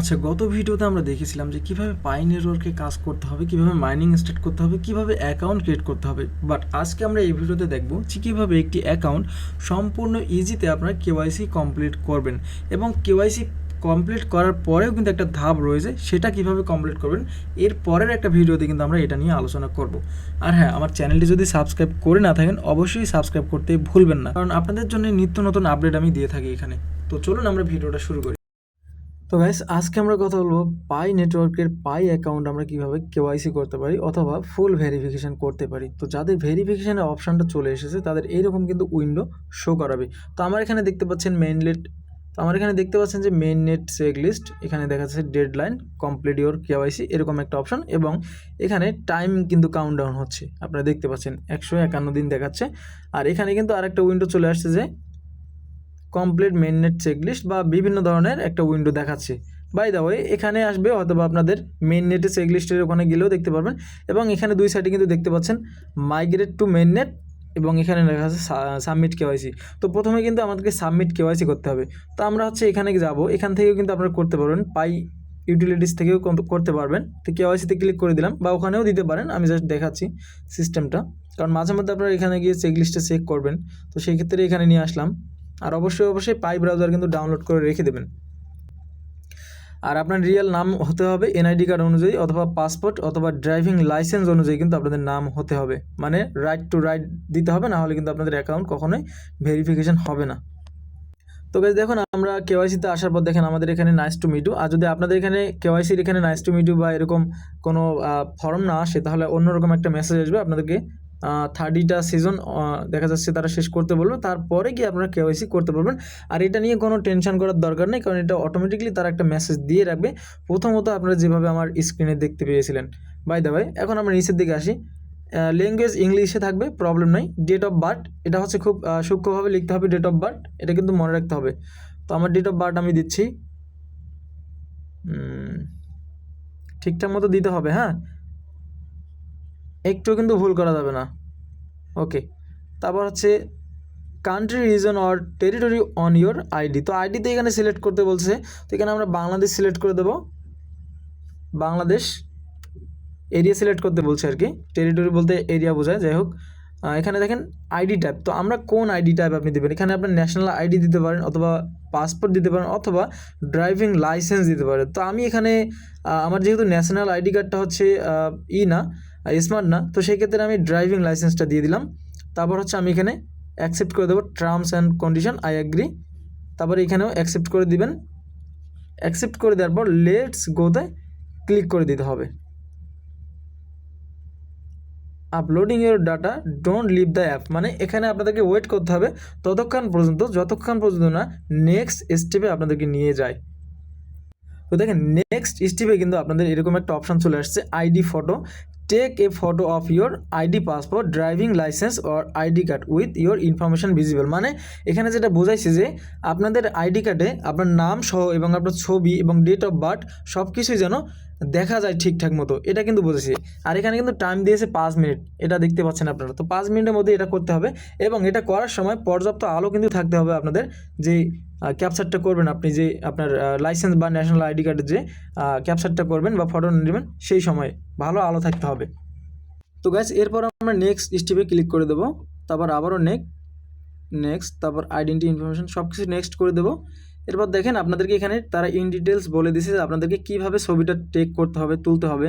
আচ্ছা গত ভিডিওতে আমরা দেখেছিলাম যে কীভাবে পাই নেটওয়ার্কে কাজ করতে হবে, কীভাবে মাইনিং স্টার্ট করতে হবে, কীভাবে অ্যাকাউন্ট ক্রিয়েট করতে হবে। বাট আজকে আমরা এই ভিডিওতে দেখব যে কীভাবে একটি অ্যাকাউন্ট সম্পূর্ণ ইজিতে আপনারা কেওয়াইসি কমপ্লিট করবেন এবং কেওয়াইসি কমপ্লিট করার পরেও কিন্তু একটা ধাপ রয়েছে, সেটা কীভাবে কমপ্লিট করবেন, এর পরের একটা ভিডিওতে কিন্তু আমরা এটা নিয়ে আলোচনা করব। আর হ্যাঁ আমার চ্যানেলটি যদি সাবস্ক্রাইব করে না থাকেন, অবশ্যই সাবস্ক্রাইব করতে ভুলবেন না। কারণ আপনাদের জন্য নিত্য নতুন আপডেট আমি দিয়ে থাকি এখানে। তো চলুন আমরা ভিডিওটা শুরু করি। তো গাইস আজকে আমরা কথা বলব পাই নেটওয়ার্কের পাই অ্যাকাউন্ট আমরা কীভাবে কেওয়াইসি করতে পারি অথবা ফুল ভেরিফিকেশন করতে পারি। তো যাদের ভেরিফিকেশনের অপশানটা চলে এসেছে, তাদের এইরকম কিন্তু উইন্ডো শো করাবে। তো আমার এখানে দেখতে পাচ্ছেন মেইনলেট তো আমার এখানে দেখতে পাচ্ছেন যে মেইন নেট চেক লিস্ট এখানে দেখা যাচ্ছে deadline complete your KYC এরকম একটা অপশন এবং এখানে টাইম কিন্তু কাউন্ট ডাউন হচ্ছে। আপনারা দেখতে পাচ্ছেন, একশো একান্ন দিন দেখাচ্ছে। আর এখানে কিন্তু আরেকটা উইন্ডো চলে আসছে যে কমপ্লিট মেননেট চেকলিস্ট বা বিভিন্ন ধরনের একটা উইন্ডো দেখাচ্ছে। বাই দা ওয়ে এখানে আসবে অথবা আপনাদের মেন নেটে চেকলিস্টের ওখানে গেলেও দেখতে পারবেন এবং এখানে দুই সাইডে কিন্তু দেখতে পাচ্ছেন মাইগ্রেট টু মেন নেট এবং এখানে লেখা আছে সাবমিট কেওয়াইসি তো প্রথমে কিন্তু আমাদেরকে সাবমিট কেওয়াইসি করতে হবে। তো আমরা হচ্ছে এখানে যাব। এখান থেকেও কিন্তু আপনারা করতে পারবেন। পাই ইউটিলিটিস থেকেও করতে পারবেন। তো কেওয়াইসিতে ক্লিক করে দিলাম বা ওখানেও দিতে পারেন। আমি জাস্ট দেখাচ্ছি সিস্টেমটা কারণ মাঝে মধ্যে আপনারা এখানে গিয়ে চেকলিস্টে চেক করবেন। তো সেই ক্ষেত্রে এখানে নিয়ে আসলাম। আর অবশ্যই অবশ্যই পাই ব্রাউজার কিন্তু ডাউনলোড করে রেখে দেবেন। আর আপনার রিয়েল নাম হতে হবে এনআইডি কার্ড অনুযায়ী অথবা পাসপোর্ট অথবা ড্রাইভিং লাইসেন্স অনুযায়ী কিন্তু আপনাদের নাম হতে হবে। মানে রাইট টু রাইট দিতে হবে, না হলে কিন্তু আপনাদের অ্যাকাউন্ট কখনোই ভেরিফিকেশন হবে না। তো গাইজ দেখুন, আমরা কেওয়াইসিতে আসার পর দেখেন আমাদের এখানে নাইস টু মিটু আর যদি আপনাদের এখানে কেওয়াইসির এখানে নাইস টু মিটু বা এরকম কোনো ফর্ম না আসে, তাহলে অন্যরকম একটা মেসেজ আসবে, আপনাদেরকে থার্টিটা সিজন দেখা যাচ্ছে তারা শেষ করতে বলবে। তারপরে গিয়ে আপনারা কেওয়াইসি করতে পারবেন আর এটা নিয়ে কোনো টেনশন করার দরকার নেই, কারণ এটা অটোমেটিকলি তারা একটা মেসেজ দিয়ে রাখবে। প্রথমত আপনারা যেভাবে আমার স্ক্রিনে দেখতে পেয়েছিলেন। বাই দা ভাই এখন আমরা নিচের দিকে আসি। ল্যাঙ্গুয়েজ ইংলিশে থাকবে প্রবলেম নাই। ডেট অফ বার্থ এটা হচ্ছে খুব সূক্ষ্মভাবে লিখতে হবে ডেট অফ বার্থ এটা কিন্তু মনে রাখতে হবে। তো আমার ডেট অফ বার্থ আমি দিচ্ছি। ঠিকঠাক মতো দিতে হবে হ্যাঁ? একটু কিন্তু ভুল করা যাবে না। ওকে, তারপর হচ্ছে country region or territory on your ID তো আইডিতে এখানে সিলেক্ট করতে বলছে, তো এখানে আমরা বাংলাদেশ সিলেক্ট করে দেবো। বাংলাদেশ এরিয়া সিলেক্ট করতে বলছে আর কি। টেরিটরি বলতে এরিয়া বোঝায়, যাই হোক। এখানে দেখেন আইডি টাইপ তো আমরা কোন আইডি টাইপ আপনি দেবেন? এখানে আপনার ন্যাশনাল আইডি দিতে পারেন অথবা পাসপোর্ট দিতে পারেন অথবা ড্রাইভিং লাইসেন্স দিতে পারেন। তো আমি এখানে আমার যেহেতু ন্যাশনাল আইডি কার্ডটা হচ্ছে ই না স্মার্ট না, তো সেই ক্ষেত্রে আমি ড্রাইভিং লাইসেন্সটা দিয়ে দিলাম। তারপর হচ্ছে আমি এখানে অ্যাকসেপ্ট করে দেবো terms and condition I agree তারপর এখানেও অ্যাকসেপ্ট করে দিবেন। অ্যাকসেপ্ট করে দেওয়ার পর লেটস গোতে ক্লিক করে দিতে হবে। Uploading your data don't leave the app মানে এখানে আপনাদেরকে ওয়েট করতে হবে ততক্ষণ পর্যন্ত, যতক্ষণ পর্যন্ত না নেক্সট স্টেপে আপনাদেরকে নিয়ে যায়। তো দেখেন নেক্সট স্টেপে কিন্তু আপনাদের এরকম একটা অপশান চলে আসছে ID photo take a photo of your ID passport driving licence or ID card with your information visible মানে এখানে যেটা বোঝাইছে যে আপনাদের আইডি কার্ডে আপনার নাম সহ এবং আপনার ছবি এবং ডেট অফ বার্থ সব কিছুই যেন দেখা যায় ঠিকঠাক মতো, এটা কিন্তু বুঝেছি। আর এখানে কিন্তু টাইম দিয়েছে পাঁচ মিনিট এটা দেখতে পাচ্ছেন আপনারা। তো পাঁচ মিনিটের মধ্যে এটা করতে হবে এবং এটা করার সময় পর্যাপ্ত আলো কিন্তু থাকতে হবে আপনাদের যে ক্যাপচারটা করবেন আপনি যে, আপনার লাইসেন্স বা ন্যাশনাল আইডি কার্ডের যে ক্যাপচারটা করবেন বা ফটো নেবেন, সেই সময় ভালো আলো থাকতে হবে। তো গ্যাস এরপর আমরা নেক্সট স্টেপে ক্লিক করে দেবো, তারপর আবারও নেক্সট নেক্সট তারপর আইডেন্টি ইনফরমেশন সব কিছু নেক্সট করে দেবো। এরপর দেখেন আপনাদেরকে এখানে তারা ইন ডিটেলস বলে দিছে আপনাদেরকে কীভাবে ছবিটা টেক করতে হবে, তুলতে হবে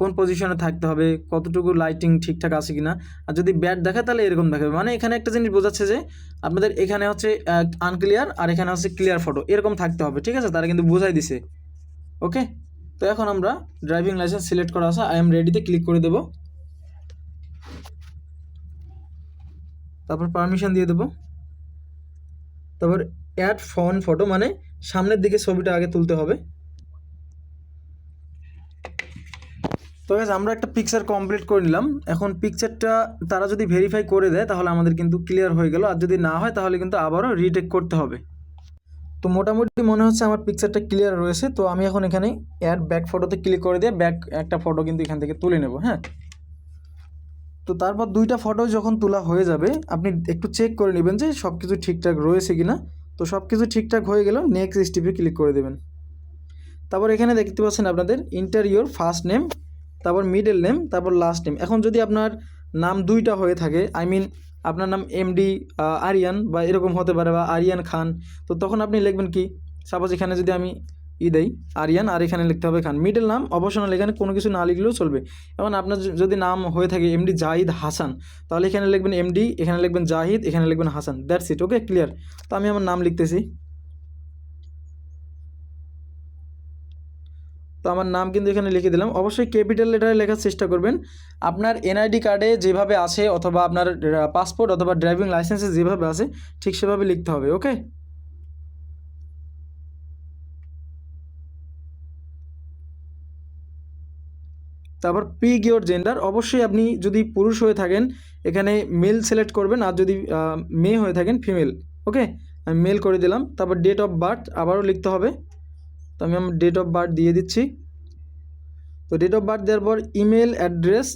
কোন পজিশনে থাকতে হবে, কতটুকু লাইটিং ঠিকঠাক আছে কিনা। আর যদি ব্যাট দেখে তাহলে এরকম দেখাবে। মানে এখানে একটা জিনিস বোঝাচ্ছে যে আপনাদের এখানে হচ্ছে আনক্লিয়ার আর এখানে হচ্ছে ক্লিয়ার ফটো এরকম থাকতে হবে, ঠিক আছে? তারা কিন্তু বোঝাই দিছে। ওকে তো এখন আমরা ড্রাইভিং লাইসেন্স সিলেক্ট করা আছে। আই এম রেডিতে ক্লিক করে দেবো। তারপর পারমিশন দিয়ে দেবো। তারপর অ্যাড ফোন ফটো মানে সামনের দিকে ছবিটা আগে তুলতে হবে। তো guys, আমরা একটা পিকচার কমপ্লিট করে নিলাম। এখন পিকচারটা তারা যদি ভেরিফাই করে দেয় তাহলে আমাদের কিন্তু ক্লিয়ার হয়ে গেল। আর যদি না হয় তাহলে কিন্তু আবারও রিটেক করতে হবে। তো মোটামুটি মনে হচ্ছে আমার পিকচারটা ক্লিয়ার রয়েছে। তো আমি এখন এখানে অ্যাড ব্যাক ফটোতে ক্লিক করে দিয়ে ব্যাক একটা ফটো কিন্তু এখান থেকে তুলে নেব হ্যাঁ। তো তারপর দুইটা ফটো যখন তোলা হয়ে যাবে আপনি একটু চেক করে নেবেন যে সব কিছু ঠিকঠাক রয়েছে কি না তো সব কিছু ঠিকঠাক হয়ে গেল নেক্সট স্টেপে ক্লিক করে দেবেন। তারপর এখানে দেখতে পাচ্ছেন আপনাদের ইন্টারিওর ফার্স্ট নেম তারপর মিডল নেম তারপর লাস্ট নেম এখন যদি আপনার নাম দুইটা হয়ে থাকে আই মিন আপনার নাম এমডি আরিয়ান বা এরকম হতে পারে বা আরিয়ান খান, তো তখন আপনি লিখবেন কি সাপোজ এখানে যদি আমি ই দেই, আরিয়ান, আর এখানে লিখতে হবে খান। মিডল নাম অপশনাল এখানে কোনো কিছু না লিখলেও চলবে। এখন আপনার যদি নাম হয়ে থাকে এমডি জাহিদ হাসান তাহলে এখানে লিখবেন এমডি এখানে লিখবেন জাহিদ এখানে লিখবেন Hasan that's it okay clear তো আমি আমার নাম লিখতেছি। তো আমার নাম কিন্তু এখানে লিখে দিলাম। অবশ্যই ক্যাপিটাল লেটারে লেখার চেষ্টা করবেন। আপনার এনআইডি কার্ডে যেভাবে আছে অথবা আপনার পাসপোর্ট অথবা ড্রাইভিং লাইসেন্সে যেভাবে আছে ঠিক সেভাবে লিখতে হবে ওকে তারপর পিক ইয়োর জেন্ডার অবশ্যই আপনি যদি পুরুষ হয়ে থাকেন, এখানে মেল সিলেক্ট করবেন, আর যদি মেয়ে হয়ে থাকেন ফিমেল ওকে আমি মেল করে দিলাম, তারপর ডেট অফ বার্থ আবারও লিখতে হবে। তো আমি আমার ডেট অফ বার্থ দিয়ে দিচ্ছি। তো ডেট অফ বার্থ দেওয়ার পর email address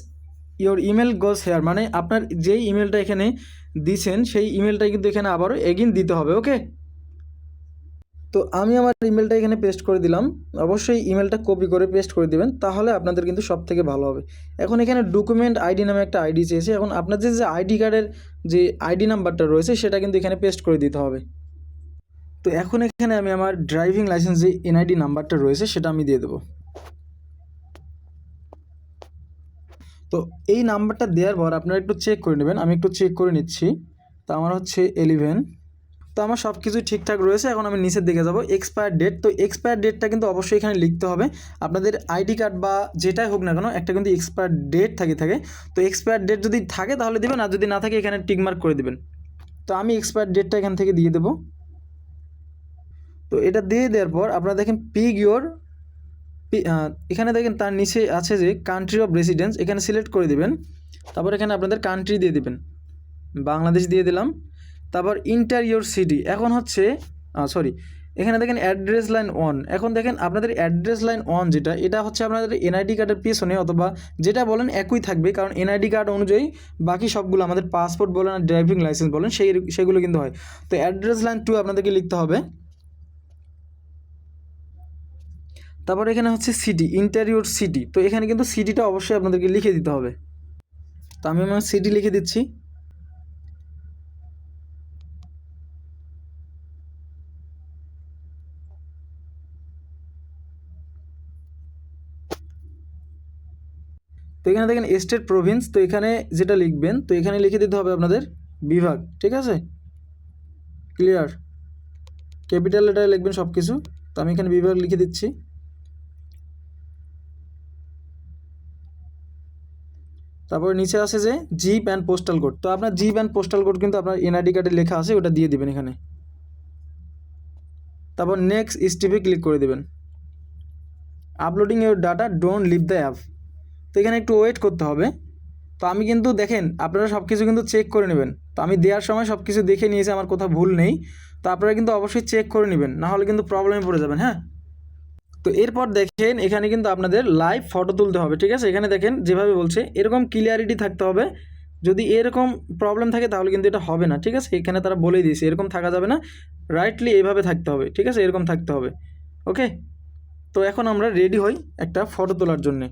your email goes here মানে আপনার যেই ইমেলটা এখানে দিছেন, সেই ইমেলটাই কিন্তু এখানে আবারও এগিন দিতে হবে ওকে তো আমি আমার ইমেলটা এখানে পেস্ট করে দিলাম। অবশ্যই ইমেলটা কপি করে পেস্ট করে দিবেন, তাহলে আপনাদের কিন্তু সব থেকে ভালো হবে। এখন এখানে ডকুমেন্ট আইডি নামে একটা আইডি চেয়েছে। এখন আপনাদের যে আইডি কার্ডের যে আইডি নাম্বারটা রয়েছে, সেটা কিন্তু এখানে পেস্ট করে দিতে হবে। তো এখন এখানে আমি আমার ড্রাইভিং লাইসেন্স যে এনআইডি নাম্বারটা রয়েছে, সেটা আমি দিয়ে দেবো। তো এই নাম্বারটা দেওয়ার পর আপনারা একটু চেক করে নেবেন। আমি একটু চেক করে নিচ্ছি। তো আমার হচ্ছে এলিভেন তো আমার সব কিছু ঠিকঠাক রয়েছে, এখন আমি নিচের দিকে যাব এক্সপায়ার ডেট তো এক্সপায়ার ডেটটা কিন্তু অবশ্যই এখানে লিখতে হবে। আপনাদের আইডি কার্ড বা যেটাই হোক না কেন, একটা কিন্তু এক্সপায়ার ডেট থাকে থাকে। তো এক্সপায়ার ডেট যদি থাকে তাহলে দেবেন, আর যদি না থাকে এখানে টিকমার্ক করে দেবেন। তো আমি এক্সপায়ার ডেটটা এখান থেকে দিয়ে দেবো। তো এটা দিয়ে দেওয়ার পর আপনারা দেখেন পিগ ইয়োর এখানে দেখেন তার নিচে আছে যে কান্ট্রি অফ রেসিডেন্স এখানে সিলেক্ট করে দিবেন। তারপর এখানে আপনাদের কান্ট্রি দিয়ে দিবেন। বাংলাদেশ দিয়ে দিলাম। তারপর ইন্টারিওর সিটি এখন হচ্ছে সরি এখানে দেখেন অ্যাড্রেস লাইন ওয়ান এখন দেখেন আপনাদের অ্যাড্রেস লাইন অন যেটা, এটা হচ্ছে আপনাদের এনআইডি কার্ডের পিছনে অথবা যেটা বলেন একই থাকবে, কারণ এনআইডি কার্ড অনুযায়ী বাকি সবগুলো আমাদের পাসপোর্ট বলেন আর ড্রাইভিং লাইসেন্স বলেন, সেই, সেগুলো কিন্তু হয়। তো অ্যাড্রেস লাইন টু আপনাদেরকে লিখতে হবে। তারপর এখানে হচ্ছে সিটি ইন্টারিওর সিটি তো এখানে কিন্তু সিটিটা অবশ্যই আপনাদেরকে লিখে দিতে হবে। তো আমি আমার সিটি লিখে দিচ্ছি। তো এখানে দেখেন স্টেট প্রভিন্স তো এখানে যেটা লিখবেন, তো এখানে লিখে দিতে হবে আপনাদের বিভাগ, ঠিক আছে? ক্লিয়ার ক্যাপিটাল লেটারে লিখবেন সব কিছু তো আমি এখানে বিভাগ লিখে দিচ্ছি। তারপরে নিচে আছে যে জিপ অ্যান্ড পোস্টাল কোড তো আপনার জিপ অ্যান্ড পোস্টাল কোড কিন্তু আপনার এনআইডি কার্ডে লেখা আছে, ওটা দিয়ে দিবেন এখানে। তারপর নেক্সট স্টেপে ক্লিক করে দেবেন। Uploading your data don't leave the app তো এখানে একটু ওয়েট করতে হবে। তো আমি কিন্তু দেখেন, আপনারা সব কিছু কিন্তু চেক করে নেবেন। তো আমি দেওয়ার সময় সব কিছু দেখে নিয়েছি, আমার কোথাও ভুল নেই। তো আপনারা কিন্তু অবশ্যই চেক করে নেবেন, না হলে কিন্তু প্রবলেমে পড়ে যাবেন হ্যাঁ? তো এরপর দেখেন, এখানে কিন্তু আপনাদের লাইভ ফটো তুলতে হবে, ঠিক আছে? এখানে দেখেন, যেভাবে বলছে, এরকম ক্লিয়ারিটি থাকতে হবে। যদি এরকম প্রবলেম থাকে, তাহলে কিন্তু এটা হবে না, ঠিক আছে? এখানে তারা বলেই দিয়েছে, এরকম থাকা যাবে না। রাইটলি এইভাবে থাকতে হবে, ঠিক আছে? এরকম থাকতে হবে ওকে তো এখন আমরা রেডি হই একটা ফটো তোলার জন্যে।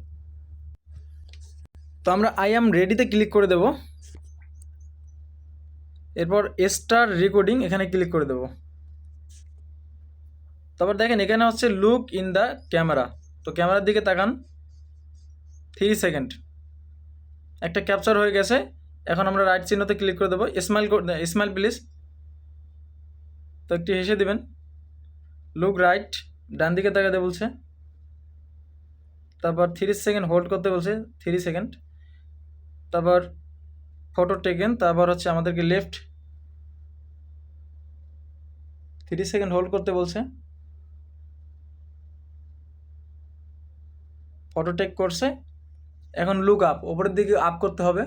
তো আমরা আই অ্যাম রেডিতে ক্লিক করে দেব। এরপর স্টার রেকর্ডিং এখানে ক্লিক করে দেব। তারপর দেখেন এখানে হচ্ছে লুক ইন দ্য ক্যামেরা তো ক্যামেরার দিকে তাকান। থ্রি সেকেন্ড একটা ক্যাপচার হয়ে গেছে। এখন আমরা রাইট চিহ্নতে ক্লিক করে দেবো। স্মাইল স্মাইল প্লিজ তো একটু হেসে দিবেন। লুক রাইট ডান দিকে তাকাতে বলছে। তারপর থ্রি সেকেন্ড হোল্ড করতে বলছে। থ্রি সেকেন্ড তারপর ফটো টেকেন তারপর হচ্ছে আমাদেরকে লেফট থ্রি সেকেন্ড হোল্ড করতে বলছে। ফটো টেক করছে। এখন লুক আপ ওপরের দিকে আপ করতে হবে।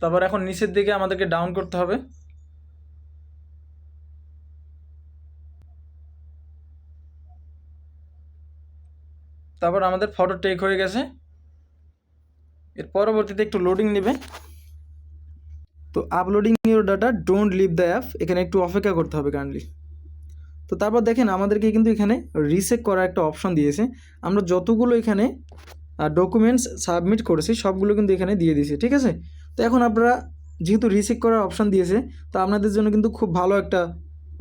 তারপর এখন নিচের দিকে আমাদেরকে ডাউন করতে হবে। তারপর আমাদের ফটো টেক হয়ে গেছে। এর পরবর্তীতে একটু লোডিং নেবে। তো uploading your data don't leave the app এখানে একটু অপেক্ষা করতে হবে কাইন্ডলি তো তারপর দেখেন, আমাদেরকে কিন্তু এখানে রিসেক করার একটা অপশন দিয়েছে। আমরা যতগুলো এখানে ডকুমেন্টস সাবমিট করেছি, সবগুলো কিন্তু এখানে দিয়ে দিয়েছে, ঠিক আছে? তো এখন আপনারা যেহেতু রিসেক করার অপশন দিয়েছে, তো আপনাদের জন্য কিন্তু খুব ভালো একটা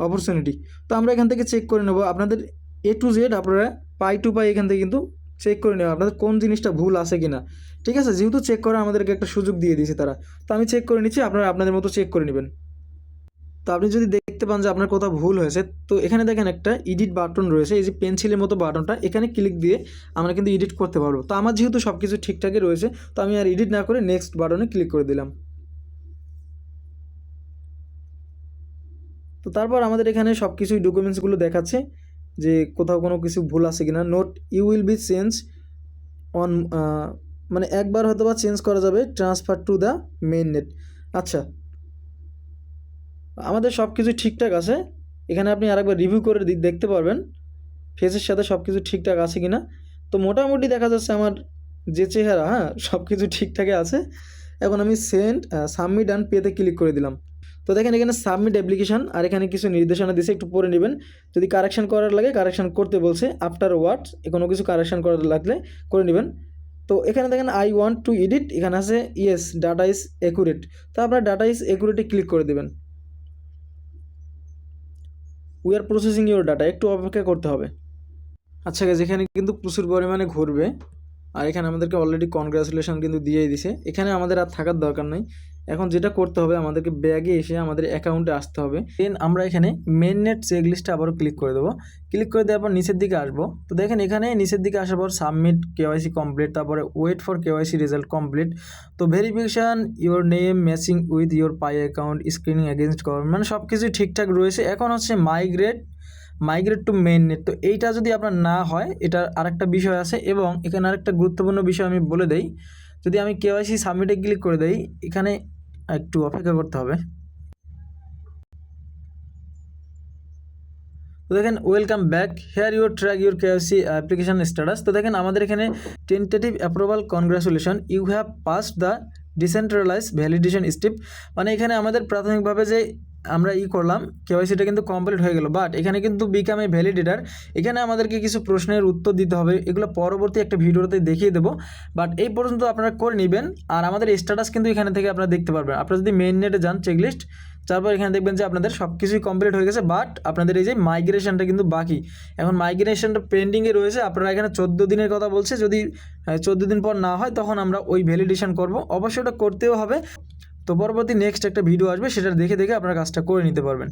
অপরচুনিটি তো আমরা এখান থেকে চেক করে নেব। আপনাদের এ টু জেড আপনারা পাই টু পাই এখান থেকে কিন্তু চেক করে নেব আপনাদের কোন জিনিসটা ভুল আছে কি না ঠিক আছে? যেহেতু চেক করা আমাদেরকে একটা সুযোগ দিয়ে দিয়েছে তারা। তো আমি চেক করে নিচ্ছি, আপনারা আপনাদের মতো চেক করে নেবেন। তো আপনি যদি দেখতে পান যে আপনার কোথাও ভুল হয়েছে, তো এখানে দেখেন একটা এডিট বাটন রয়েছে, এই যে পেন্সিলের মতো বাটনটা এখানে ক্লিক দিয়ে আমরা কিন্তু এডিট করতে পারব। তো আমার যেহেতু সব কিছু ঠিকঠাকই রয়েছে, তো আমি আর এডিট না করে নেক্সট বাটনে ক্লিক করে দিলাম। তো তারপর আমাদের এখানে সব কিছুই ডকুমেন্টসগুলো দেখাচ্ছে। যে কোথাও কোনো কিছু ভুল আছে কি না note you will be change on মানে একবার হয়তো বা চেঞ্জ করা যাবে transfer to the main net আচ্ছা আমাদের সব কিছু ঠিকঠাক আছে, এখানে আপনি আরেকবার রিভিউ করে দেখতে পারবেন ফেসের সাথে সব কিছু ঠিকঠাক আছে কি না তো মোটামুটি দেখা যাচ্ছে আমার যে চেহারা হ্যাঁ সব কিছু ঠিকঠাকই আছে। এখন আমি সেন্ড সাবমিট অ্যান্ড পেতে ক্লিক করে দিলাম। তো দেখেন এখানে সাবমিট অ্যাপ্লিকেশন আর এখানে কিছু নির্দেশনা দিয়েছে একটু পড়ে নেবেন। যদি কারেকশন করার লাগে কারেকশান করতে বলছে আফটার ওয়ার্ড কোনো কিছু কারেকশন করার লাগলে করে নেবেন। তো এখানে দেখেন আই ওয়ান্ট টু এডিট এখানে আছে ইয়েস ডাটা ইজ একুরেট তো আপনার ডাটা ইজ একুরেটে ক্লিক করে দেবেন। We are processing your data একটু অপেক্ষা করতে হবে। আচ্ছা guys, এখানে কিন্তু প্রচুর পরিমাণে ঘুরবে। আর এখানে আমাদেরকে অলরেডি কনগ্রাচুলেশন কিন্তু দিয়েই দিছে। এখানে আমাদের আর থাকার দরকার নেই। এখন যেটা করতে হবে, আমাদেরকে ব্যাগে এসে আমাদের অ্যাকাউন্টে আসতে হবে। দেন আমরা এখানে মেন নেট চেক লিস্টে আবারও ক্লিক করে দেবো। ক্লিক করে দেওয়ার পর নিচের দিকে আসব। তো দেখেন এখানে নিচের দিকে আসার পর সাবমিট কেওয়াইসি কমপ্লিট তারপরে wait for KYC result complete তো verification your name matching with your Pi account screening against government মানে সব কিছুই ঠিকঠাক রয়েছে। এখন হচ্ছে migrate migrate to main net তো এইটা যদি আপনার না হয়, এটার আরেকটা বিষয় আছে এবং এখানে আরেকটা গুরুত্বপূর্ণ বিষয় আমি বলে দেই। যদি আমি কেওয়াইসি সাবমিটে ক্লিক করে দেই, এখানে একটু অপেক্ষা করতে হবে। তো দেখেন welcome back here your track your KYC application status তো দেখেন, আমাদের এখানে tentative approval congratulation you have pass the decentralize validation step মানে এখানে আমাদের প্রাথমিকভাবে যে আমরা ই করলাম কেওয়াইসিটা কিন্তু কমপ্লিট হয়ে গেল। বাট এখানে কিন্তু বিকাম এ ভ্যালিডেটার এখানে আমাদেরকে কিছু প্রশ্নের উত্তর দিতে হবে। এগুলো পরবর্তী একটা ভিডিওতে দেখিয়ে দেবো। বাট এই পর্যন্ত আপনারা করে নেবেন, আর আমাদের স্ট্যাটাস কিন্তু এখানে থেকে আপনারা দেখতে পারবেন। আপনারা যদি মেন নেটে যান চেকলিস্ট তারপর এখানে দেখবেন যে আপনাদের সব কিছুই কমপ্লিট হয়ে গেছে। বাট আপনাদের এই যে মাইগ্রেশনটা কিন্তু বাকি। এখন মাইগ্রেশনটা পেন্ডিংয়ে রয়েছে। আপনারা এখানে চোদ্দ দিনের কথা বলছে। যদি চোদ্দ দিন পর না হয়, তখন আমরা ওই ভ্যালিডেশন করব। অবশ্যই ওটা করতেও হবে। তো পরবর্তী নেক্সট একটা ভিডিও আসবে সেটা দেখে দেখে আপনারা কাজটা করে নিতে পারবেন।